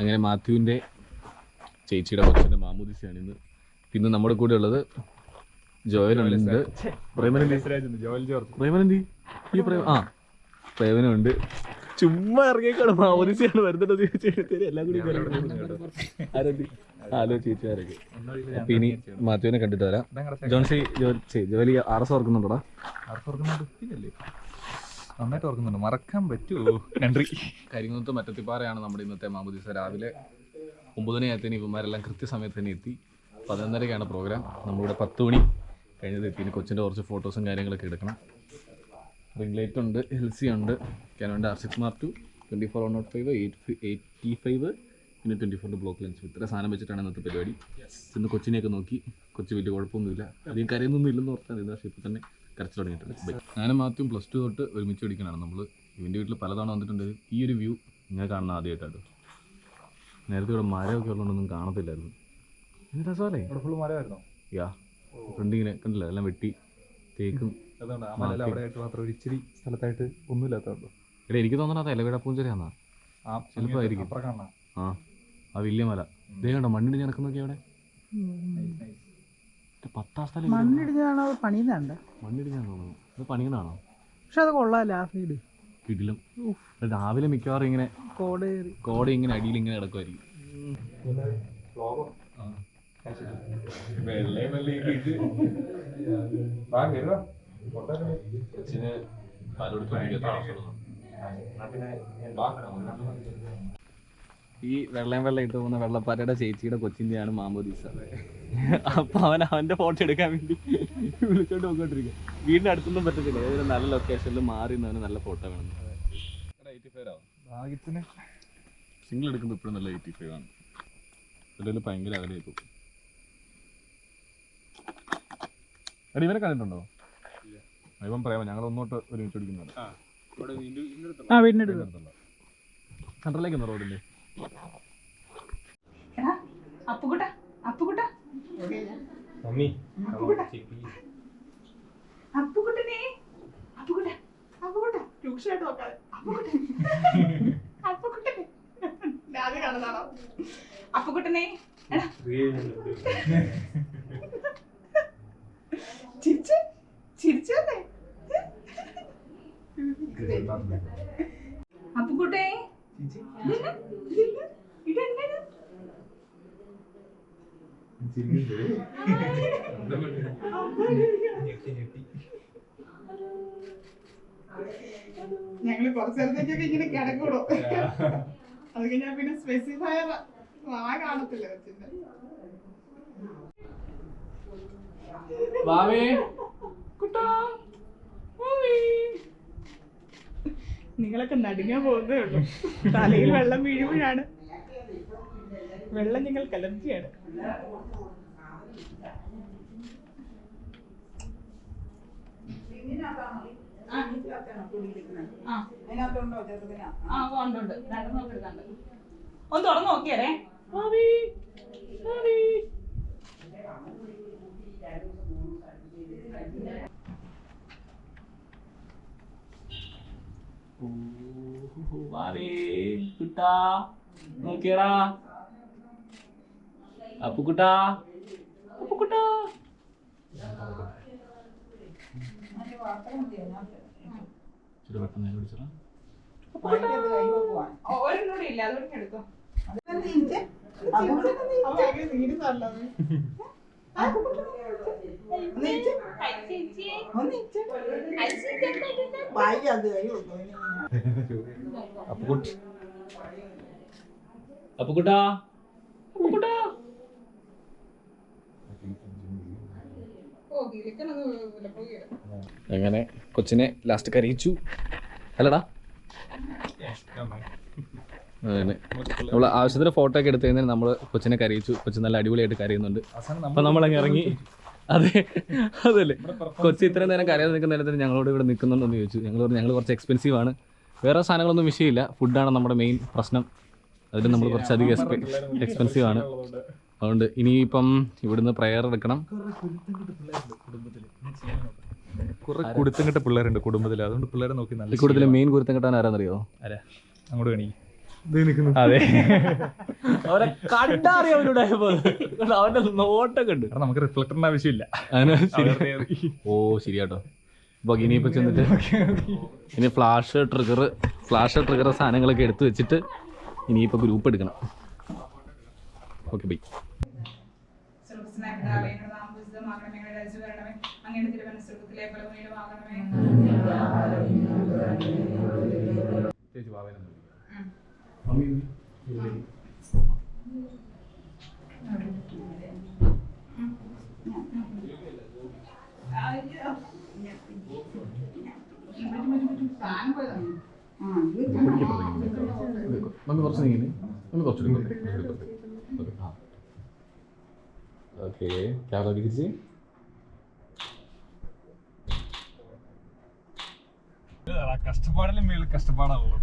അങ്ങനെ മാത്യുവിന്റെ ചേച്ചിയുടെ കൊച്ചിന്റെ മാമൂദിസയാണ് ഇന്ന്. പിന്നെ നമ്മുടെ കൂടെ ഉള്ളത് ജോയലുണ്ട്. പ്രേമനന്തി ഈ പ്രേമ ആ. പ്രേമനുണ്ട്. ചുമ്മാ ഇറങ്ങിയേക്കാണ്. മാമോദിസയാണ് വരുന്നത് എല്ലാം കൂടി ഹലോ ചേച്ചിമാരൊക്കെ അപ്പൊ ഇനി മാത്യുവിനെ കണ്ടിട്ട് വരാം. ജോൺസി ജോലി ആർ എസ് ഓർക്കുന്നുണ്ടോടാ നന്നായിട്ട് ഓർക്കുന്നുണ്ട്. മറക്കാൻ പറ്റുമോ നന്ദി. കരിങ്ങുന്നത്ത് മറ്റത്തിപ്പാറയാണ് നമ്മുടെ ഇന്നത്തെ മാമുദീസ. രാവിലെ ഒമ്പതിനായത്തിന് ഇവന്മാരെല്ലാം കൃത്യസമയത്ത് തന്നെ എത്തി. പതിനൊന്നരയ്ക്കാണ് പ്രോഗ്രാം. നമ്മളിവിടെ പത്ത് മണി കഴിഞ്ഞത് എത്തി. ഇനി കൊച്ചിന്റെ കുറച്ച് ഫോട്ടോസും കാര്യങ്ങളൊക്കെ എടുക്കണം. റിംഗ് ലൈറ്റ് ഉണ്ട് എൽ സി ഉണ്ട് കാനോന്റെ R six mark two twenty four one nought five eight eighty five പിന്നെ ട്വന്റി ഫോറിന്റെ ബ്ലോക്ക് ലെൻസ് ഇത്ര സാധനം വെച്ചിട്ടാണ് ഇന്നത്തെ പരിപാടി. ഇന്ന് കൊച്ചിനെയൊക്കെ നോക്കി. കൊച്ചു വലിയ കുഴപ്പമൊന്നുമില്ല. അധികം കരയൊന്നും ഇല്ലെന്ന് ഓർത്താൽ ഇത് പക്ഷേ ഇപ്പോൾ തന്നെ കരച്ചു തുടങ്ങിയിട്ടുണ്ട്. ഞാനും മാത്യം പ്ലസ് ടു തൊട്ട് ഒരുമിച്ച് പഠിക്കണതാണ് നമ്മൾ ഇവന്റെ വീട്ടിൽ പലതവണ വന്നിട്ടുണ്ട്. ഈ ഒരു വ്യൂ ഞാൻ കാണുന്ന ആദ്യമായിട്ടാണ് നേരത്തെ ഇവിടെ മരമൊക്കെ ഉള്ളതുകൊണ്ടൊന്നും കാണത്തില്ലായിരുന്നു. എന്താ രസമല്ലേ? ഫുൾ മരമായിരുന്നോ? യാ ഫ്രണ്ട് ഇങ്ങനെ കണ്ടില്ല? എല്ലാം വെട്ടി തേക്കും അതുകൊണ്ട് ആ മല അവിടെ ആയിട്ട് മാത്രം ഒരു ഇച്ചിരി സ്ഥലത്തായിട്ട് ഒന്നുമില്ലാത്തതുള്ളൂ എടാ എനിക്ക് തോന്നണത് അത് ഇലവിട പൂഞ്ചരയാന്നാ ആ. ആ ആ വലിയ മല. ഇതേ കണ്ടോ മണ്ണിടിഞ്ഞ് നടക്കുന്നൊക്കെ അവിടെ? പത്താം സ്ഥലം ഇവിടെ. മണ്ണിടിഞ്ഞാണോ പണിയുന്നുണ്ട് മണ്ണിടിഞ്ഞാന്ന് തോന്നുന്നു ഇത് പണിയുന്നതാണോ? പക്ഷെ അത് കൊള്ളാമല്ലോ ആ സൈഡ് കിടിലും. രാവിലെ മിക്കവാറും ഇങ്ങനെ കോട് ഇങ്ങനെ അടിയിൽ ഇങ്ങനെ കിടക്കുമായിരിക്കും കൊച്ചിന് ഈ വെള്ളം വെള്ളം ഇട്ട് പോകുന്ന വെള്ളപ്പാറയുടെ ചേച്ചിയുടെ കൊച്ചിന്റെയാണ് മാമോദീസ അപ്പൊ അവൻ അവന്റെ ഫോട്ടോ എടുക്കാൻ വേണ്ടി വിളിച്ചോണ്ട് പോയിക്കൊണ്ടിരിക്കും വീടിന്റെ അടുത്തൊന്നും പറ്റത്തില്ല. ഏതൊരു നല്ല ലൊക്കേഷനിൽ മാറി നിന്ന് നല്ല ഫോട്ടോ വേണം. ഭാഗ്യത്തിന്. സിംഗിൾ എടുക്കുന്നത് ഇപ്പോഴും നല്ല എയ്റ്റി ഫൈവ് ആണ്. ഇതിൽ ഭയങ്കര അകലെ പോകും. ഇവരെ ഇവനെ കണ്ടിട്ടുണ്ടോ? ഇവൻ പറയാമോ ഞങ്ങൾ ഒന്നോട്ട് ഒരുമിച്ച് പിടിക്കുന്നുണ്ട് ആ വീടിന്റെ അടുത്ത്. സെൻട്രലേക്ക് റോഡിന്റെ അപ്പുകുട്ട അപ്പുകുട്ട അപ്പുകുട്ടനെ അപ്പുകുട്ട അപ്പുകുട്ട രൂക്ഷമായിട്ട് നോക്കാതെ. അപ്പുകുട്ട അപ്പുകുട്ടനെ അത് കാണുന്നതാണോ? അപ്പുകുട്ടനെ. ചിരിച്ച്? ചിരിച്ചേ അപ്പുകുട്ടേ ഞങ്ങൾ കുറച്ച് നേരത്തേക്കൊക്കെ ഇങ്ങനെ കിടക്കൂടോ അത് കഴിഞ്ഞാ പിന്നെ സ്പെസിഫയർ ആ കാണത്തില്ല കൊച്ചിന്റെ കുട്ടാ. മാമി. നിങ്ങളൊക്കെ നടുങ്ങാൻ പോകുന്നേ ഉള്ളൂ. തലയിൽ വെള്ളം വീഴുമ്പോഴാണ്. വെള്ളം നിങ്ങൾ അലർജിയാണ് എടുക്കാനുണ്ട്. ഒന്ന് തുറന്നു നോക്കിയാലേ മാമി മാമി കുട്ടാ നോക്കിയടാ അപ്പുക്കുട്ടാ അപ്പുക്കുട്ടാ ഇച്ചിരി അപ്പുകുട്ടി. അങ്ങനെ കൊച്ചിനെ ലാസ്റ്റ് കരയിച്ചു അല്ലടാ. നമ്മൾ ആവശ്യത്തിന് ഫോട്ടോ ഒക്കെ എടുത്തു കഴിഞ്ഞാൽ നമ്മൾ കൊച്ചിനെ കരയിച്ചു. കൊച്ചു നല്ല അടിപൊളിയായിട്ട് കരയുന്നുണ്ട്. അപ്പൊ നമ്മളങ്ങ് ഇറങ്ങി. അതെ. അതല്ലേ. കൊച്ചി ഇത്രയും നേരം കരയാതെ നിൽക്കുന്ന നേരത്തിന് ഞങ്ങളോട് ഇവിടെ നിൽക്കുന്നുണ്ടെന്ന് ചോദിച്ചു. ഞങ്ങൾ പറഞ്ഞു ഞങ്ങൾ കുറച്ച് എക്സ്പെൻസീവ് ആണ്. വേറെ സാധനങ്ങളൊന്നും വിഷയമില്ല. ഫുഡാണ് നമ്മുടെ മെയിൻ പ്രശ്നം. അതിൽ നമ്മൾ കുറച്ചധികം എക്സ്പെൻസീവ് ആണ്. അതുകൊണ്ട് ഇനിയിപ്പം ഇവിടുന്ന് പ്രയർ എടുക്കണം. കുറെ കുടുത്തം കെട്ട പിള്ളേരുണ്ട് കുടുംബത്തിൽ അതുകൊണ്ട് പിള്ളേരെ നോക്കി നല്ല കൂടുതൽ മെയിൻ കുരുത്തം കിട്ടാൻ ആരാന്നറിയോ? ആരാ? അങ്ങോട്ട് കാണി അതെ. അവരെ കണ്ടറിയാം അവരുടെ അവന്റെ നോട്ടൊക്കെ ഉണ്ട്. നമുക്ക് റിഫ്ലക്ടറിന്റെ ആവശ്യമില്ല. ഓ ശരിയാട്ടോ. അപ്പൊ ഇനിയിപ്പോ ചെന്നിട്ട് ഇനി ഫ്ലാഷ് ട്രിഗർ ഫ്ലാഷ് ട്രിഗർ സാധനങ്ങളൊക്കെ എടുത്തു വെച്ചിട്ട് ഇനിയിപ്പോ ഗ്രൂപ്പ് എടുക്കണം. Okay bye. തിരുമനസ് സ്വർഗത്തിലെ പോലെ ഭൂമിയിലുമാകണമേ. മമ്മി കുറച്ച് നീങ്ങി. മമ്മി കുറച്ച് ഓക്കെ. ക്യാമറ തിരിച്ച് കഷ്ടപ്പാടിലും മേളിൽ കഷ്ടപ്പാടാവുള്ളൂ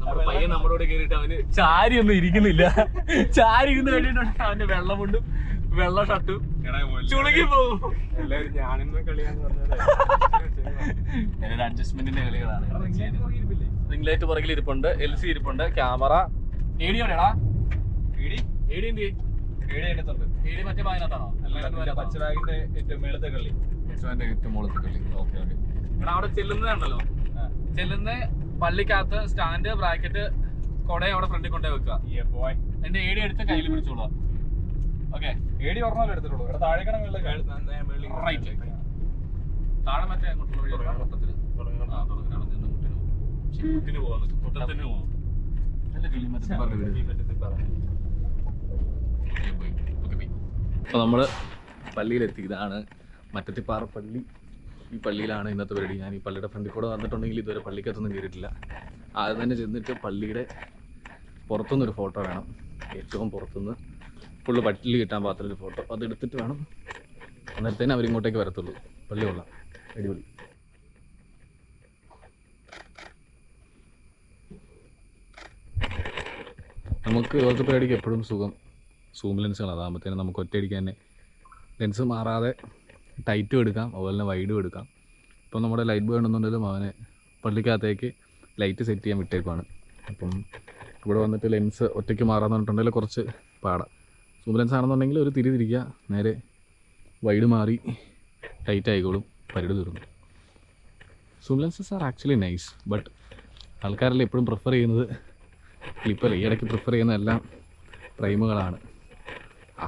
നമ്മുടെ പയ്യൻ നമ്മുടെ കൂടെ കേറിയിട്ട് അവന് ചാരി ഒന്നും ഇരിക്കുന്നില്ല. ചാരി ഇരുന്ന് കഴിഞ്ഞിട്ടുണ്ട് അവന്റെ വെള്ളമുണ്ടും വെള്ള ഷർട്ടും ചുളുങ്ങി പോകും ഒരു അഡ്ജസ്റ്റ്മെന്റിന്റെ കളികളാണ് റിംഗ് ലൈറ്റ് പുറകിൽ ഇരിപ്പുണ്ട് എൽ സി ഇരിപ്പുണ്ട് ക്യാമറ ഏടി എവിടെയാടാ? ഏടി? ഏടി എന്ത് ഏടി മറ്റേ ബാഗിനകത്താണോ പച്ച ബാഗിന്റെ ഏറ്റവും മേളത്തെ കളി. ഏറ്റവും മുകളിലത്തെ കളി. Okay okay. അവിടെ ചെല്ലുന്നതുണ്ടല്ലോ ചെല്ലുന്ന പള്ളിക്കകത്ത് സ്റ്റാൻഡ് ബ്രാക്കറ്റ് കൊട അവിടെ ഫ്രണ്ടിൽ കൊണ്ടേ വെക്കുക. എന്റെ ഏടി എടുത്ത് കയ്യിൽ പിടിച്ചോളൂ ഓക്കെ ഏടി ഓർമ്മ എടുത്തിട്ടുള്ളൂ? ഇവിടെ താഴേക്കണ മേളിൽ റൈറ്റ് താഴെ മറ്റേ അങ്ങോട്ടുള്ള വഴി പോകും. അപ്പൊ നമ്മൾ പള്ളിയിലെത്തി. ഇതാണ് മറ്റത്തിപ്പാറ പള്ളി. ഈ പള്ളിയിലാണ് ഇന്നത്തെ പരിപാടി. ഞാൻ ഈ പള്ളിയുടെ ഫ്രണ്ടിൽ കൂടെ വന്നിട്ടുണ്ടെങ്കിൽ ഇതുവരെ പള്ളിക്കകത്തൊന്നും കയറിയിട്ടില്ല. ആദ്യം തന്നെ ചെന്നിട്ട് പള്ളിയുടെ പുറത്തുനിന്നൊരു ഫോട്ടോ വേണം. ഏറ്റവും പുറത്തുനിന്ന് ഫുള്ള് പട്ടിൽ കിട്ടാൻ പാത്രം ഫോട്ടോ. അത് എടുത്തിട്ട് വേണം അന്നേരത്തേനെ അവരിങ്ങോട്ടേക്ക് വരത്തുള്ളൂ. പള്ളി കൊള്ളാം. അടിപൊളി. നമുക്ക് ഇതുപോലത്തെ പരിപാടിക്ക് എപ്പോഴും സുഖം. സൂം ലെൻസുകൾ അതാകുമ്പോഴത്തേനും നമുക്ക് ഒറ്റയടിക്ക് തന്നെ ലെൻസ് മാറാതെ ടൈറ്റും എടുക്കാം അതുപോലെ തന്നെ വൈഡും എടുക്കാം. ഇപ്പം നമ്മുടെ ലൈറ്റ് ബോയ് ഉണ്ടെന്നുണ്ടെങ്കിലും അവനെ പള്ളിക്കകത്തേക്ക് ലൈറ്റ് സെറ്റ് ചെയ്യാൻ വിട്ടേക്കുവാണ്. അപ്പം ഇവിടെ വന്നിട്ട് ലെൻസ് ഒറ്റയ്ക്ക് മാറാന്ന് പറഞ്ഞിട്ടുണ്ടെങ്കിൽ കുറച്ച് പാടാം. സൂം ലെൻസ് ആണെന്നുണ്ടെങ്കിൽ ഒരു തിരി തിരിക്കുക നേരെ വൈഡ് മാറി ടൈറ്റ് ആയിക്കോളും പരിട് തീർന്നു. Zoom lenses are actually nice but ആൾക്കാരെല്ലാം എപ്പോഴും പ്രിഫർ ചെയ്യുന്നത്? ക്ലിപ്പല്ല ഈ ഇടയ്ക്ക് പ്രിഫർ ചെയ്യുന്ന എല്ലാം പ്രൈമുകളാണ് ആ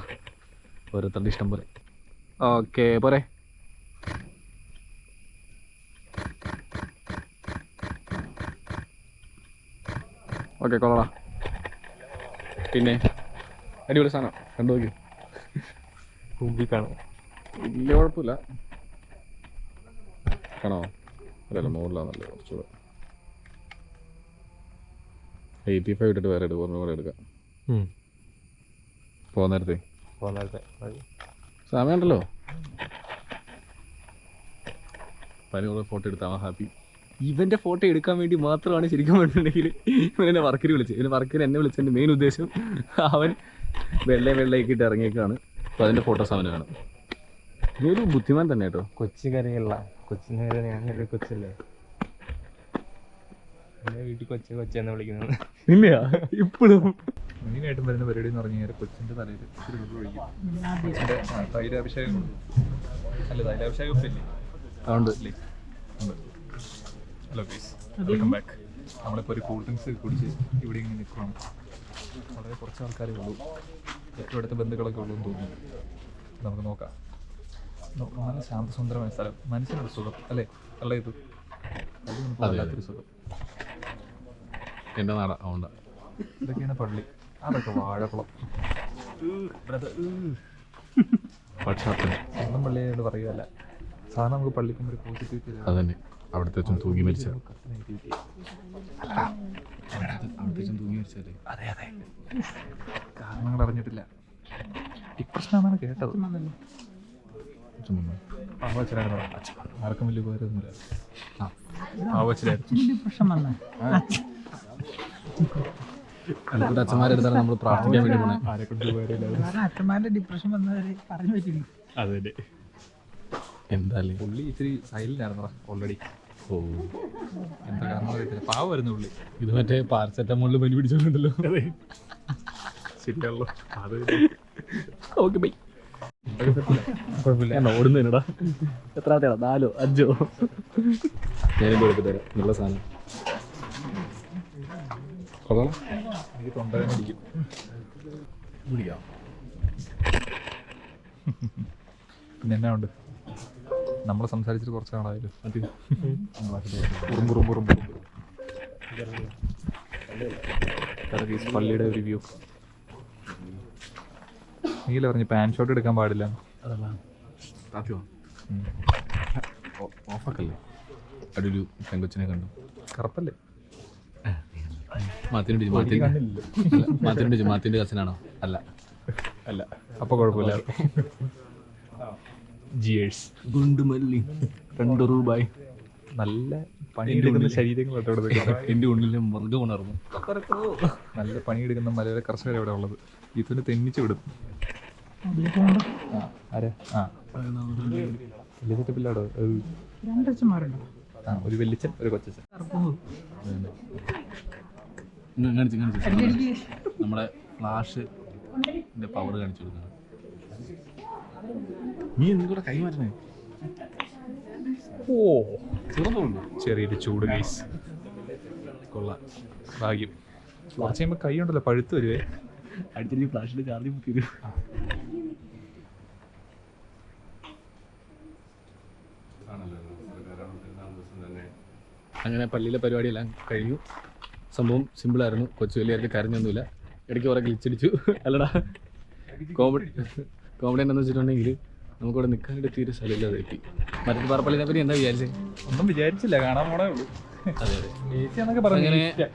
ഓരോരുത്തരുടെ ഇഷ്ടം പോലെ. ഓക്കെ പോരെ ഓക്കെ കൊള്ളടാ പിന്നെ അടിപൊളി സാധനം കണ്ടു നോക്കി കുമ്പി കാണാം വലിയ കുഴപ്പമില്ല കാണോ അല്ലല്ല മുകളിലാണല്ലേ കുറച്ചുകൂടെ എയ്റ്റി ഫൈവ് ഇട്ടിട്ട് വേറെ എടുക്കും കൂടെ എടുക്കാം പോകുന്ന നേരത്തെ സമയമുണ്ടല്ലോ. പനിയോടെ ഫോട്ടോ എടുത്താൽ ഹാപ്പി ഇവന്റെ ഫോട്ടോ എടുക്കാൻ വേണ്ടി മാത്രമാണ് ശരിക്കും പറഞ്ഞിട്ടുണ്ടെങ്കിൽ ഇവൻ എന്നെ വർക്കിന് വിളിച്ചത്. ഇവന് വർക്കിന് എന്നെ വിളിച്ചതിന്റെ മെയിൻ ഉദ്ദേശം അവൻ വെള്ള വെള്ളയൊക്കെ ഇട്ട് ഇറങ്ങിയേക്കാണ്. അപ്പോൾ അതിന്റെ ഫോട്ടോ അവന് വേണം ഇതൊരു ഒരു ബുദ്ധിമാൻ തന്നെ കേട്ടോ. കൊച്ചു കരയുള്ള കൊച്ചിന് കൊച്ചല്ലേ? എന്റെ വീട്ടിൽ കൊച്ചു കൊച്ചെന്ന് വിളിക്കുന്നത്. ഇല്ലയാ ഇപ്പോഴും മെയിനായിട്ടും വരുന്ന പരിപാടി എന്ന് പറഞ്ഞു കഴിഞ്ഞാൽ കൊച്ചിന്റെ തലയിൽ ഇച്ചിരി വെള്ളം ഒഴിക്കും കൊടുക്കും അല്ല തൈരാഭിഷേകം ഇല്ലേ? അതുകൊണ്ട് ഇല്ലേ? ഹലോ ഗൈസ് വെൽക്കം ബാക്ക് നമ്മളിപ്പോൾ ഒരു കൂൾ ഡ്രിങ്ക്സ് കുടിച്ച് ഇവിടെ ഇങ്ങനെ നിൽക്കുകയാണ് വളരെ കുറച്ച് ആൾക്കാരേ ഉള്ളൂ. ഏറ്റവും അടുത്ത ബന്ധുക്കളൊക്കെ ഉള്ളൂ എന്ന് തോന്നുന്നു. നമുക്ക് നോക്കാം. നല്ല ശാന്തസുന്ദരമായ സ്ഥലം. മനസ്സിനൊരു സുഖം. അല്ലേ? അല്ല ഇത്? അത് നമുക്ക് വല്ലാത്തൊരു സുഖം. എന്റെ നാട അതുകൊണ്ട്. ഇതൊക്കെയാണ് പള്ളി. അതൊക്കെ വാഴക്കുളം. പക്ഷാത്തൻ സ്വന്തം പള്ളിയോട് പറയുകയല്ല. സാധാരണ നമുക്ക് പള്ളിക്കും ഒരു പോസിറ്റിവിറ്റി അതന്നെ. അവിടുത്തെ അച്ഛൻ തൂങ്ങി മരിച്ച. അവിടുത്തെ അച്ഛൻ തൂങ്ങി മരിച്ചല്ലേ അതെ അതെ. കാരണങ്ങൾ അറിഞ്ഞിട്ടില്ല. ഡിപ്രഷനാണെന്നാണ് കേട്ടത്. ആർക്കും വലിയ ഉപകാരമൊന്നുമില്ല. ആ. ഡിപ്രഷൻ വന്നേ. അച്ഛന്മാരെടുത്താണ് നമ്മൾ പ്രാർത്ഥിക്കാൻ വേണ്ടി പോണേ. അച്ഛന്മാരുടെ ഡിപ്രഷൻ വന്നവര് പറഞ്ഞു അതെ. എന്താല്ലേ പുള്ളി ഇച്ചിരി സൈലന്റ് ആയിരുന്നു ഓൾറെഡി ഓ. എന്താ കാരണം അറിയത്തില്ല. പാവമായിരുന്നു പുള്ളി. ഇത് മറ്റേ പാരസെറ്റമോളിൽ പനി പിടിച്ചോണ്ടല്ലോ അത്. Okay bye. ഓടുന്നതിനടാ. എത്രാമത്തെയാ നാലോ അഞ്ചോ? ഞാനും കൊടുത്തു തരാം നല്ല സാധനം. എനിക്ക് പിന്നെ എന്നാ ഉണ്ട്? നമ്മൾ സംസാരിച്ചിട്ട് കുറച്ച് നാളായാലും പള്ളിയുടെ ഒരു വ്യൂ നീല പറഞ്ഞു പാൻ ഷോട്ട് എടുക്കാൻ പാടില്ല. ഓഫാക്കല്ലേ? അടിയൊരു പെങ്കൊച്ചിനെ കണ്ടു. കറുപ്പല്ലേ? മാത്തിനുണ്ട് മാത്തിന്റെ മാത്തിനുണ്ട് മാത്തിന്റെ കസിനാണോ? അല്ല. അല്ല. അപ്പൊ കുഴപ്പമില്ല. ജിയേഴ്സ് ഗുണ്ടുമല്ലി. രണ്ട് രൂപായി. നല്ല പണിയെടുക്കുന്ന ശരീരങ്ങളാട്ടോ ഇവിടെ. എന്റെ ഉള്ളിലെ മൃഗം ഉണർന്നു. നല്ല പണിയെടുക്കുന്ന മലയാള കർഷകർ ഇവിടെ ഉള്ളത്. ഇതിന് തെന്നിച്ച് വിടും. ഒരു വെല്ലിച്ചൻ ഒരു കൊച്ചച്ചൻ കാണിച്ചു കാണിച്ചു നമ്മുടെ ഫ്ലാഷ് പവർ കാണിച്ചു കൊടുക്കണം. നീ എന്തുകൂടെ കൈമാറ്റണേ ഓ ചെറുതുള്ളൂ ചെറിയൊരു ചൂട് ഗൈസ് കൊള്ളാം. ഭാഗ്യം. ഫ്ലാഷ് ചെയ്യുമ്പോൾ കൈ ഉണ്ടല്ലോ പഴുത്ത് വരുവേ. അടിച്ചിട്ട് ഫ്ലാഷിന്റെ ചാർജ് മുക്കിയത് അങ്ങനെ പള്ളിയിലെ പരിപാടിയെല്ലാം കഴിഞ്ഞു. സംഭവം സിമ്പിളായിരുന്നു കൊച്ചു വലിയ കരഞ്ഞൊന്നുമില്ല. ഇടയ്ക്ക് കുറെ ഗ്ലിച്ചടിച്ചു അല്ലടാ. കോമഡി കോമഡി എന്താണെന്ന് വെച്ചിട്ടുണ്ടെങ്കിൽ നമുക്കിവിടെ നിൽക്കാനായിട്ട് തീരെ സ്ഥലമില്ലാതെ എത്തി മറ്റേ പറപ്പള്ളിനെ പറ്റി എന്താ വിചാരിച്ചേ? ഒന്നും വിചാരിച്ചില്ല. കാണാൻ പോണേ ഉള്ളൂ. അതെ അതെ. അങ്ങനെ- പള്ളിക്കാരത്തെ.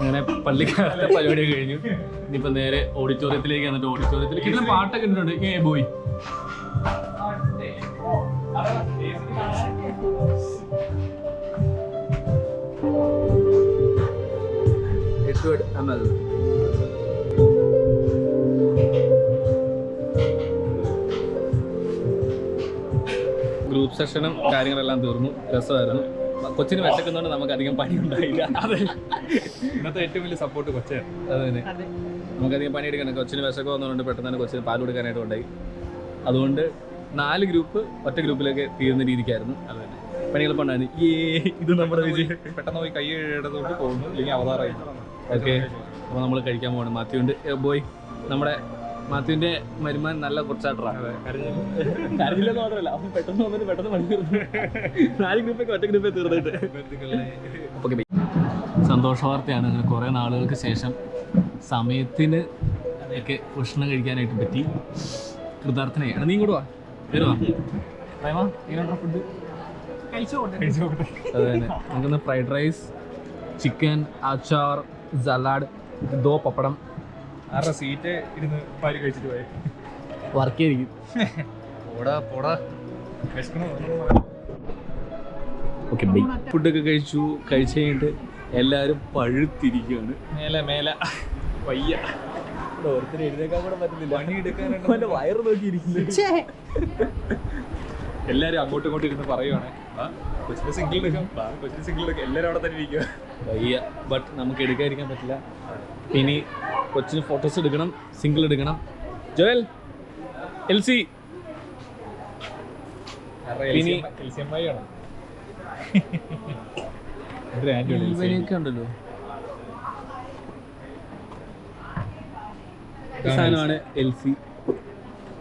അങ്ങനെ പള്ളിക്കാലത്തെ പരിപാടി കഴിഞ്ഞു. ഇനിയിപ്പോ നേരെ ഓഡിറ്റോറിയത്തിലേക്ക് വന്നിട്ട് ഓഡിറ്റോറിയത്തിൽ കിട്ടുന്ന പാട്ടൊക്കെ ഇട്ടിട്ടുണ്ട്. A boy Edward Amal group സെഷനും കാര്യങ്ങളെല്ലാം തീർന്നു. രസമായിരുന്നു. കൊച്ചിന് വിശക്കുന്നതുകൊണ്ട് നമുക്ക് അധികം പണി ഉണ്ടായില്ല അതെ. ഇന്നത്തെ ഏറ്റവും വലിയ സപ്പോർട്ട് കൊച്ചേ. അത്. തന്നെ നമുക്കധികം പണിയെടുക്കണം. കൊച്ചിന് വിശക്കം വന്നതുകൊണ്ട് പെട്ടെന്ന് തന്നെ കൊച്ചിന് പാൽ കൊടുക്കാനായിട്ട് ഉണ്ടായി അതുകൊണ്ട് നാല് ഗ്രൂപ്പ് ഒറ്റ ഗ്രൂപ്പിലേക്ക് തീരുന്ന രീതിക്കായിരുന്നു. അത് തന്നെ പണി എളുപ്പമുണ്ടായിരുന്നു ഏ ഇത് നമ്മുടെ വിജയം പെട്ടെന്ന് പോയി കൈ ഇടതുകൊണ്ട് പോകുന്നു. അല്ലെങ്കിൽ അവതാറായി ഓക്കെ. അപ്പോൾ നമ്മൾ കഴിക്കാൻ പോകണം മാത്യുണ്ട് ബോയ് നമ്മുടെ മാത്യുവിന്റെ മരുമാൻ നല്ല കുറച്ചാട്ടറാണ് കാര്യമില്ലെന്ന് മാത്രമല്ല അവൻ പെട്ടെന്ന് വന്നിട്ട് പെട്ടെന്ന് പണി തീർന്നു നാല് ഗ്രൂപ്പൊക്കെ ഒറ്റ ഗ്രൂപ്പേ തീർന്നിട്ട്. ഓക്കെ സന്തോഷ വാർത്തയാണ്. അങ്ങനെ കുറേ നാളുകൾക്ക് ശേഷം സമയത്തിന് ഒക്കെ ഭക്ഷണം കഴിക്കാനായിട്ട് പറ്റി. കൃതാർത്ഥനായി എടാ നീ ഇങ്ങോട്ട് വാ. വരുവാ പ്രേമ എങ്ങനെയുണ്ടോ ഫുഡ് അതെ നമുക്കൊന്ന് ഫ്രൈഡ് റൈസ് ചിക്കൻ അച്ചാർ സലാഡ് ദോ പപ്പടം. ആരുടെ സീറ്റ് ഇരുന്ന് പാൽ കഴിച്ചിട്ട് പോയി? വർക്ക് ചെയ്തിരിക്കും. പോടാ പോടാ. ഓക്കെ ബൈ ഫുഡൊക്കെ കഴിച്ചു കഴിച്ച് കഴിഞ്ഞിട്ട് എല്ലാവരും പഴുത്തിരിക്കുകയാണ്. മേലെ മേലെ. വയ്യ. ഓരോരുത്തരും എഴുതേക്കാൻ കൂടെ പറ്റുന്നില്ല. പണി പണിയെടുക്കാനുണ്ട് വയറ് നോക്കിയിരിക്കുന്നു. എല്ലാരും അങ്ങോട്ടും ഇങ്ങോട്ടും ഇരുന്ന് പറയുവാണ്. ആ കൊച്ചിന്റെ സിംഗിൾ എടുക്കാം സിംഗിൾ എല്ലാരും അവിടെ തന്നെ ഇരിക്കുക വയ്യ. ബട്ട് നമുക്ക് എടുക്കാതിരിക്കാൻ പറ്റില്ല. ഇനി കൊച്ചിന് ഫോട്ടോസ് എടുക്കണം സിംഗിൾ എടുക്കണം. ജോയൽ എൽ സി ഇനി. ഇവനെയൊക്കെ ഉണ്ടല്ലോ. സാധനമാണ് എൽ സി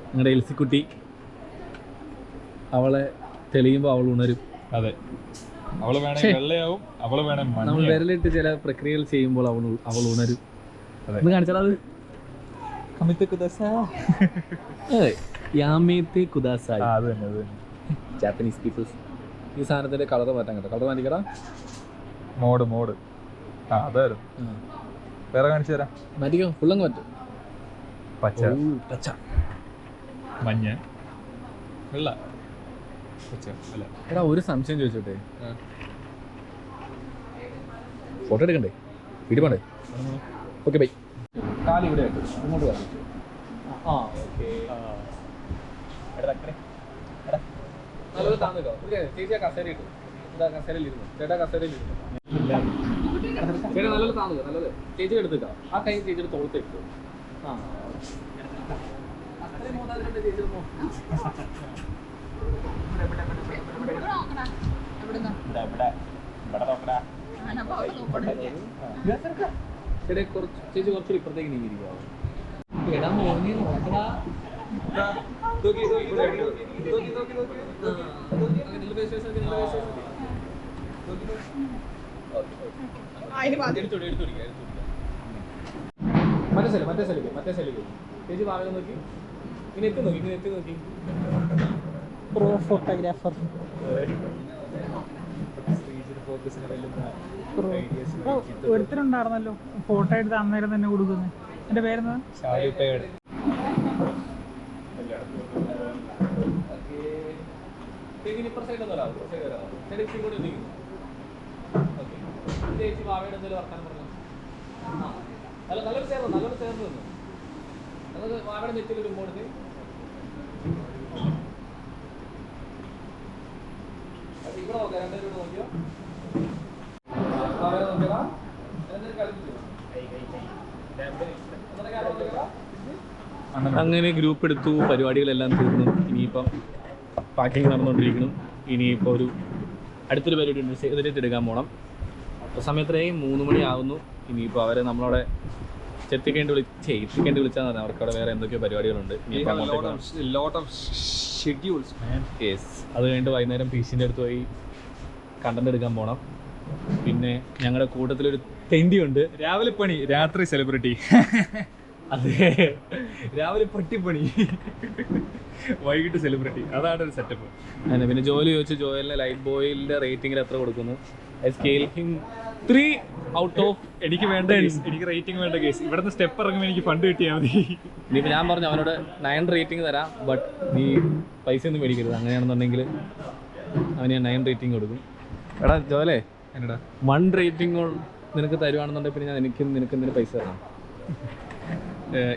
നിങ്ങളുടെ എൽ സി കുട്ടി. അവളെ തെളിയുമ്പോൾ അവൾ ഉണരും. അതെ. അവൾ വേണേ വെള്ളയാവും അവൾ വേണം നമ്മൾ വിരലിട്ട് ചില പ്രക്രിയകൾ ചെയ്യുമ്പോൾ അവൾ അവൾ ഉണരും. അതെ. ഒന്ന് കാണിച്ചാൽ അത്? അതെ യാമേത്തെ കുദാസായി. ആ അത് തന്നെ അത് തന്നെ. ജാപ്പനീസ് പീപ്പിൾസ് ഈ സാധനത്തിന്റെ കളർ മാറ്റാൻ കേട്ടോ. കളർ മാറ്റിക്കടാ. Mode mode. ആ അതായിരുന്നു. വേറെ കാണിച്ചു തരാം. മാറ്റിക്കോ ഫുള്ളങ്ങ് മാറ്റും. പച്ച. പച്ച. മഞ്ഞ. വെള്ള. എടാ ഒരു സംശയം ചോദിച്ചോട്ടെ? ഫോട്ടോ എടുക്കണ്ടേ? വീഡിയോ പോണ്ടേ? Okay bye. കാൽ ഇവിടെ ഇങ്ങോട്ട് വരാം ആ ഓക്കെ. നല്ലൊരു താന്നോ ചേച്ചി കസേര ഇട്ടു. ഇതാ കസേരയിലിരുന്നു ചേട്ടാ കസേരയിലിരുന്നു ചേട്ടാ നല്ലത് കാണുക നല്ലത്. ചേച്ചി എടുത്തേക്കാം ആ കൈ ചേച്ചിയുടെ തോളത്ത് എടുത്തു ആ. മൂന്നാമത്തെ ചേച്ചി കുറച്ച് ഇപ്പുറത്തേക്ക് നീങ്ങിയിരിക്കാവോ. എടാ മോനെ നോക്കടാ. മറ്റേ സ്ഥലം മറ്റേ സ്ഥലം മറ്റേ സ്ഥലം ചേച്ചി പാകം നോക്കി. ഇനി എത്തി നോക്കി ഇനി എത്തി നോക്കി. Pro photographer ഒരുത്തരുണ്ടായിരുന്നല്ലോ. ഫോട്ടോ എടുത്ത് അന്നേരം തന്നെ കൊടുക്കുന്നത് എന്റെ പേരെന്താ? നല്ലൊരു ചേർന്ന് നല്ലൊരു ചേർന്ന് നിന്നു നമുക്ക് ഭാവയുടെ നെറ്റിൽ ഒരു അങ്ങനെ ഗ്രൂപ്പ് എടുത്തു പരിപാടികളെല്ലാം തീർന്നു. ഇനിയിപ്പം പാക്കിങ് നടന്നുകൊണ്ടിരിക്കണം ഇനിയിപ്പോൾ ഒരു അടുത്തൊരു പരിപാടി ഉണ്ട് സേവരേറ്റ് എടുക്കാൻ പോകണം അപ്പോൾ സമയത്രയും മൂന്ന് മണിയാവുന്നു ഇനിയിപ്പോൾ അവരെ നമ്മളവിടെ ചെത്തിക്കേണ്ടി വിളിച്ച് എത്തിക്കേണ്ടി വിളിച്ചാൽ പറഞ്ഞാൽ അവർക്ക് അവിടെ വേറെ എന്തൊക്കെയോ പരിപാടികളുണ്ട്. ഷെഡ്യൂൾസ് യെസ് അത് കഴിഞ്ഞിട്ട് വൈകുന്നേരം പീസിന്റെ അടുത്ത് പോയി കണ്ടന്റ് എടുക്കാൻ പോകണം പിന്നെ ഞങ്ങളുടെ കൂട്ടത്തിലൊരു ഉണ്ട് രാവിലെ പണി രാത്രി സെലിബ്രിറ്റി അതെ. രാവിലെ പട്ടിപ്പണി. വൈകിട്ട് സെലിബ്രിറ്റി അതാണ് ഒരു സെറ്റപ്പ് അങ്ങനെ പിന്നെ ജോലി ചോദിച്ചു ജോയലിന് ലൈറ്റ് ബോയിലിന്റെ റേറ്റിംഗിൽ എത്ര കൊടുക്കുന്നു? I scale him three out of എനിക്ക് വേണ്ട എനിക്ക് റേറ്റിംഗ് വേണ്ട കേസ് ഇവിടുന്ന് സ്റ്റെപ്പ് ഇറങ്ങുമ്പോൾ എനിക്ക് ഫണ്ട് കിട്ടിയാൽ മതി. ഇനിയിപ്പോൾ ഞാൻ പറഞ്ഞു അവനോട് നയൻ റേറ്റിംഗ് തരാം ബട്ട് നീ പൈസ ഒന്നും മേടിക്കരുത്. അങ്ങനെയാണെന്നുണ്ടെങ്കിൽ അവന് ഞാൻ നയൻ റേറ്റിംഗ് കൊടുക്കും. എടാ ജോലെ എന്നടാ? വൺ റേറ്റിംഗ് നിനക്ക് തരുവാണെന്നുണ്ടെങ്കിൽ പിന്നെ ഞാൻ എനിക്കും നിനക്ക് എന്തിനു പൈസ ഏഹ്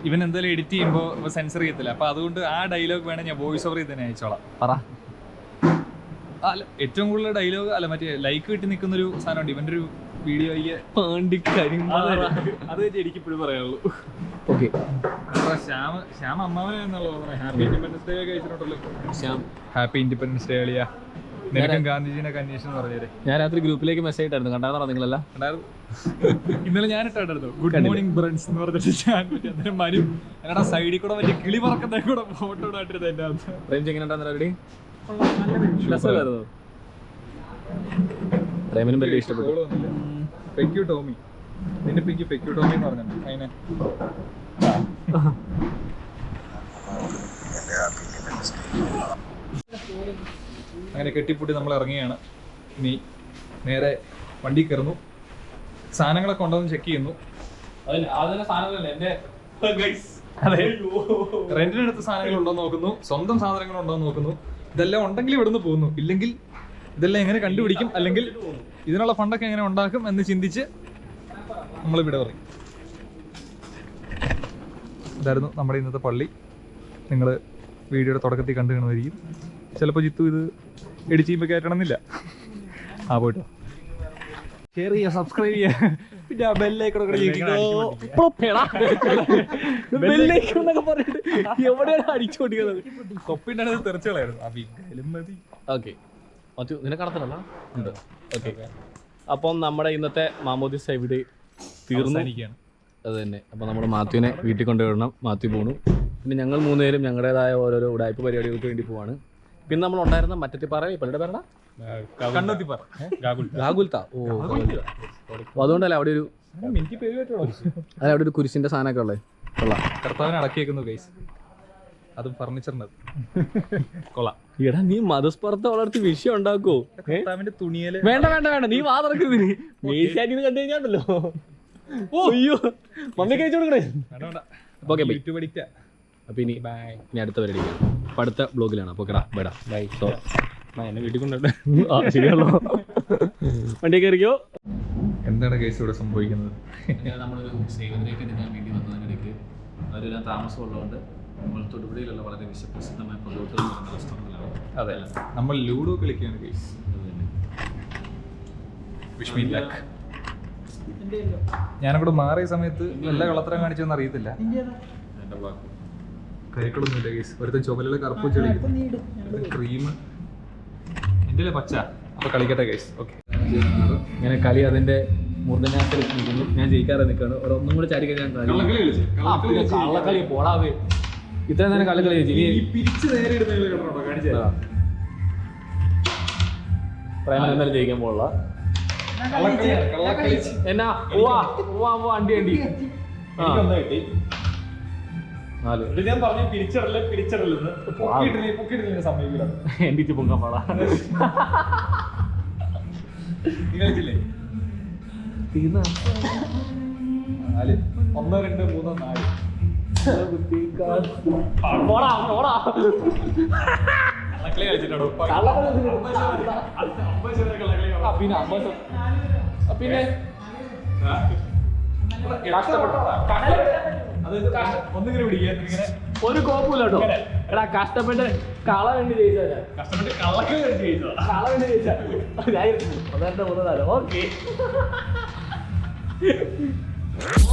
ഇവൻ എന്തായാലും എഡിറ്റ് ചെയ്യുമ്പോൾ സെൻസർ ചെയ്യത്തില്ല. അപ്പൊ അതുകൊണ്ട് ആ ഡയലോഗ് വേണേ ഞാൻ വോയിസ് ഓവർ ചെയ്ത് തന്നെ അയച്ചോളാം. പറ. അല്ല ഏറ്റവും കൂടുതൽ ഡയലോഗ് അല്ല മറ്റേ ലൈക്ക് കിട്ടി നിൽക്കുന്ന ഒരു സാധനമുണ്ട് ഇവന്റെ ഒരു വീഡിയോ പാണ്ടിക്കാര്യം അത് വെച്ച് എനിക്ക് ഇപ്പോഴും പറയാനുള്ളൂ. ഓക്കെ. ശ്യാം ശ്യാം അമ്മാവനെന്നുള്ളത് ഹാപ്പി ഇൻഡിപെൻഡൻസ് ഡേ കഴിച്ചിട്ടുണ്ടല്ലോ. ശ്യാം. ഹാപ്പി ഇൻഡിപെൻഡൻസ് ഡേ കളിയാ ഞാൻ രാത്രി ഗ്രൂപ്പിലേക്ക് മെസ്സേജ് ഇട്ടായിരുന്നു. കണ്ടായിരുന്നോ നിങ്ങളല്ല? ഇന്നലെ ഞാൻ ഇട്ടായിരുന്നു ഗുഡ് മോർണിംഗ് ബ്രണ്ട്സ് എന്ന് പറഞ്ഞിട്ട് ഞാൻ മറ്റേ അന്നേരം മരും ഞങ്ങളുടെ സൈഡിൽ കൂടെ മറ്റേ കിളി പറക്കുന്ന കൂടെ ഫോട്ടോ എന്റെ അകത്ത്. എങ്ങനെ രസമായിരുന്നു പ്രേമിനും വലിയ ഇഷ്ടപ്പെട്ടു. ടോമി നിന്റെ പിക്ക് ഫെക്യു ടോമി എന്ന് പറഞ്ഞിട്ടുണ്ട്. അതിനെ അങ്ങനെ കെട്ടിപ്പൂട്ടി നമ്മൾ ഇറങ്ങിയാണ്. ഇനി നേരെ വണ്ടി കയറുന്നു. സാധനങ്ങളൊക്കെ ഉണ്ടോ ചെക്ക് ചെയ്യുന്നു. റെന്റിനടുത്ത് സാധനങ്ങൾ ഉണ്ടോ നോക്കുന്നു. സ്വന്തം സാധനങ്ങൾ ഉണ്ടോ നോക്കുന്നു. ഇതെല്ലാം ഉണ്ടെങ്കിൽ ഇവിടുന്ന് പോകുന്നു. ഇല്ലെങ്കിൽ ഇതെല്ലാം എങ്ങനെ കണ്ടുപിടിക്കും? അല്ലെങ്കിൽ ഇതിനുള്ള ഫണ്ടൊക്കെ എങ്ങനെ ഉണ്ടാക്കും എന്ന് ചിന്തിച്ച് നമ്മൾ ഇവിടെ പറയും ഇതായിരുന്നു നമ്മുടെ ഇന്നത്തെ പള്ളി. നിങ്ങൾ വീഡിയോയുടെ തുടക്കത്തിൽ കണ്ടു കാണുമായിരിക്കും. ചിലപ്പോൾ ജിത്തു ഇത് എഡിറ്റ് ചെയ്യുമ്പോൾ കയറ്റണമെന്നില്ല ആ പോയിട്ടോ. ഷെയർ ചെയ്യുക സബ്സ്ക്രൈബ് ചെയ്യുക പിന്നെ ആ പറഞ്ഞിട്ട് എവിടെയാണ് അടിച്ചോടിക്കുന്നത് തൊപ്പിന്റെ അടുത്ത് തെറിച്ചുകളായിരുന്നു. ആ വിഗലും മതി. ഓക്കെ. മറ്റു നിനക്ക് നടത്തണല്ല ഉണ്ട്. ഓക്കെ. അപ്പം നമ്മുടെ ഇന്നത്തെ മാമോദിസ ഇവിടെ തീർന്നു. അവസാനിക്കുകയാണ്. അത് തന്നെ. അപ്പം നമ്മൾ മാത്യുവിനെ വീട്ടിൽ കൊണ്ടുവരണം. മാത്യു പോണു. പിന്നെ ഞങ്ങൾ മൂന്നുപേരും ഞങ്ങളുടേതായ ഓരോരോ ഉടായ്പ പരിപാടികൾക്ക് വേണ്ടി പോവാണ്. പിന്നെ നമ്മൾ ഉണ്ടായിരുന്ന മറ്റത്തിപ്പാറ പള്ളിയുടെ പേരണ കണ്ണൊത്തിപ്പാറ. ഗാഗുൽ ഗാഗുൽത്ത. ഓ അപ്പോൾ അതുകൊണ്ടല്ലേ അവിടെ ഒരു എനിക്ക് പേര് അല്ല അവിടെ ഒരു കുരിശിന്റെ സാധനമൊക്കെ ഉള്ളത് കൊള്ളാം. കർത്താവിനെ അടക്കിയേക്കുന്നു ഗൈസ് അതും ഫർണിച്ചറിന്റെ കൊള്ളാം. എടാ നീ മതസ്പർദ്ധ വളർത്തി വിഷയം ഉണ്ടാക്കോ കർത്താവിന്റെ തുണിയൽ വേണ്ട വേണ്ട വേണ്ട. നീ വാ തുറക്കുന്നതിന് മേശാനിന്ന് കണ്ടു കഴിഞ്ഞാണ്ടല്ലോ. അയ്യോ. മമ്മി കഴിച്ചു കൊടുക്കണേ. വേണ്ട വേണ്ട. ഓക്കെ യൂട്യൂബ് അഡിക്റ്റാ അപ്പൊ ഇനി ബൈ ഇനി അടുത്ത പരിപാടി അപ്പൊ അടുത്ത ബ്ലോഗിലാണ് അപ്പൊ കേടാ ബൈഡാ ബൈ സോ എന്നെ വീട്ടിൽ കൊണ്ടുവരട്ടെ ആ ശരിയാണല്ലോ. വണ്ടി കയറിക്കോ? എന്താണ് കേസ് ഇവിടെ സംഭവിക്കുന്നത്? നമ്മളൊരു സേവനത്തിലേക്ക് എടുക്കാൻ വേണ്ടി വന്നതിനിടയ്ക്ക് അവരെല്ലാം താമസമുള്ളതുകൊണ്ട് നമ്മൾ തൊടുപുഴയിലുള്ള വളരെ വിശ്വപ്രസിദ്ധമായ പൊതുവോട്ടുകൾ റെസ്റ്റോറന്റിലാണ് അതെ. നമ്മൾ ലൂഡോ കളിക്കുകയാണ് കേസ് വിഷ് മീ ലക്ക് ഞാനങ്ങോട്ട് മാറിയ സമയത്ത് വല്ല കളത്തരം കാണിച്ചതെന്ന് അറിയത്തില്ല. കരിക്കളൊന്നുമില്ല കേസ് ഒരുത്തൻ ചുമലുള്ള കറുപ്പ് ചെളിക്കുന്നു ക്രീം എന്റെ പച്ച. അപ്പൊ കളിക്കട്ടെ കേസ് ഓക്കെ ഇങ്ങനെ കളി അതിന്റെ നിൽക്കുന്നു. ഞാൻ ജയിക്കാതെ നിൽക്കുകയാണ്. ഒരു ഒന്നും കൂടെ ആ, പിന്നെ കള്ളക്കളി പോളാവേ ഇത്രയും നേരം കള്ളക്കളി. പ്രേമൻ എന്തായാലും ജയിക്കാൻ പോലുള്ള എന്നാ പോവാ. പോവാ നാല്. ഞാൻ പറഞ്ഞു പിരിച്ചടല്ലേ പിരിച്ചടല്ലെന്ന് പൊക്കിയിട്ടില്ലേ പൊക്കിയിട്ടില്ലേ സമ്മതിക്കില്ല എന്റെ പൊങ്ങാൻ പാടാ. നീ കളിച്ചില്ലേ തീർന്നാ? നാല്. ഒന്ന് രണ്ട് മൂന്ന് നാല്. കള്ളക്കളി കളിച്ചിട്ടുണ്ടോ? പിന്നെ അമ്പത് പിന്നെ അത് ഒന്നിങ്ങനെ പിടിക്കാൻ ഇങ്ങനെ. ഒരു കോപ്പില്ല കേട്ടോ. എടാ കഷ്ടപ്പെട്ട് കള വേണ്ടി ജയിച്ചാ ഞാൻ. കഷ്ടപ്പെട്ട് കള്ളക്കളി കളിച്ച് ജയിച്ചതാ. കള വേണ്ടി ജയിച്ചാ. ഞാൻ ഒന്നര മൂന്ന് നാല്. ഓക്കെ.